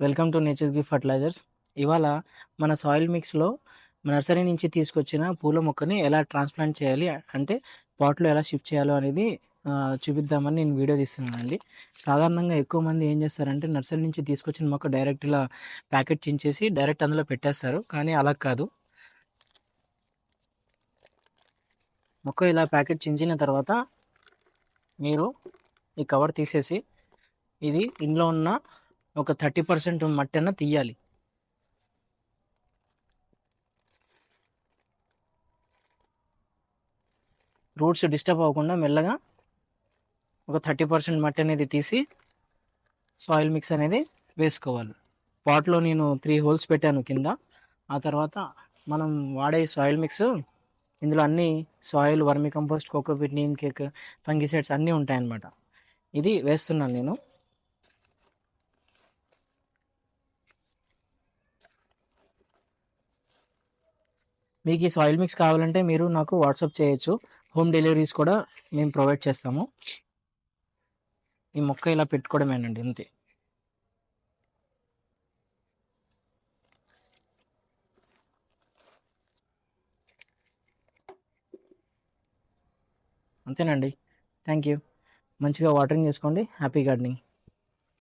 Welcome to nature gift fertilisers. ఇవాళ మన soil మిక్స్లో nursery నుంచి తీసుకొచ్చిన పూల మొక్కని ఎలా ట్రాన్స్ప్లాంట్ చేయాలి అంటే పాట్లో ఎలా షిఫ్ట్ చేయాలో అనేది చూపిద్దామని నేను వీడియో తీస్తున్నానండి సాధారణంగా ఎక్కువ మంది ఏం చేస్తారంటే నర్సరీ నుంచి తీసుకొచ్చిన మొక్క డైరెక్ట్ ఇలా ప్యాకెట్ చించేసి డైరెక్ట్ అందులో పెట్టేస్తారు కానీ అలా కాదు. మొక్క ఇలా ప్యాకెట్ చించిన తర్వాత మీరు ఈ కవర్ తీసేసి ఇది ఇందులో ఉన్న ఒక థర్టీ పర్సెంట్ మట్టి అన్న తీయాలి. రూట్స్ డిస్టర్బ్ అవ్వకుండా మెల్లగా ఒక థర్టీ పర్సెంట్ మట్టి అనేది తీసి సాయిల్ మిక్స్ అనేది వేసుకోవాలి. పాట్లో నేను త్రీ హోల్స్ పెట్టాను కింద. ఆ తర్వాత మనం వాడే సాయిల్ మిక్స్ ఇందులో అన్ని soil vermicompost cocopeat neem cake fungicides అన్నీ ఉంటాయన్నమాట. ఇది వేస్తున్నాను నేను. మీకు ఈ సాయిల్ మిక్స్ కావాలంటే మీరు నాకు వాట్సాప్ చేయొచ్చు. హోమ్ డెలివరీస్ కూడా మేము ప్రొవైడ్ చేస్తాము. ఈ మొక్క ఇలా పెట్టుకోవడమేనండి అంతే. అంతేనండి. థ్యాంక్ యూ మంచిగా వాటరింగ్ చేసుకోండి. Happy gardening